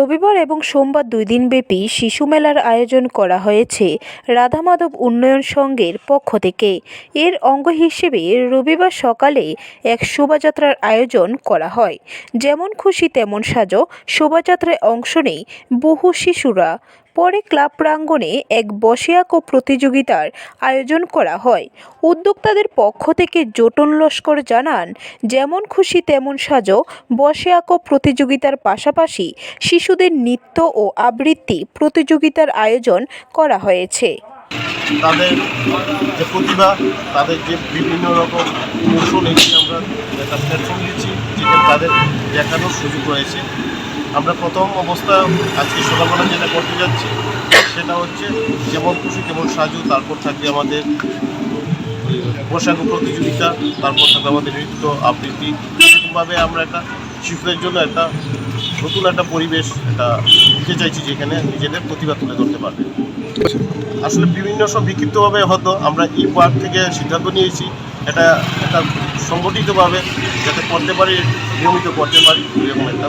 রবিবার এবং সোমবার দুই দিনব্যাপী শিশু মেলার আয়োজন করা হয়েছে রাধামাধব উন্নয়ন সংঘের পক্ষ থেকে। এর অঙ্গ হিসেবে রবিবার সকালে এক শোভাযাত্রার আয়োজন করা হয়। যেমন খুশি তেমন সাজো শোভাযাত্রায় অংশ নেই বহু শিশুরা। পরে ক্লাব প্রাঙ্গণে এক বসে আঁকো প্রতিযোগিতার আয়োজন করা হয়। উদ্যোক্তাদের পক্ষ থেকে জোটন লস্কর জানান, যেমন খুশি তেমন সাজো। বসে আঁকো প্রতিযোগিতার পাশাপাশি শিশুদের নৃত্য ও আবৃত্তি প্রতিযোগিতার আয়োজন করা হয়েছে। তাদের যে প্রতিভা, তাদের যে বিভিন্ন রকম কৌশল এটি আমরা একটা প্ল্যাটফর্ম দিচ্ছি যেখানে তাদের দেখানোর সুযোগ রয়েছে। আমরা প্রথম অবস্থা আজকে সকালবেলা যেটা করতে যাচ্ছি, সেটা হচ্ছে যেমন খুশি তেমন সাজু, তারপর থাকবে আমাদের পোশাক প্রতিযোগিতা, তারপর থাকবে আমাদের নৃত্য আবৃত্তি। এরকমভাবে আমরা একটা শিশুদের জন্য একটা নতুন একটা পরিবেশ, একটা দিতে চাইছি যেখানে নিজেদের প্রতিভা তুলে ধরতে পারবে। আসলে বিভিন্ন সব বিক্ষিপ্তভাবে হতো আমরা ই পার্ক থেকে সিদ্ধান্ত নিয়েছি, এটা একটা সংগঠিতভাবে যাতে করতে পারি, নিয়মিত করতে পারি, এরকম একটা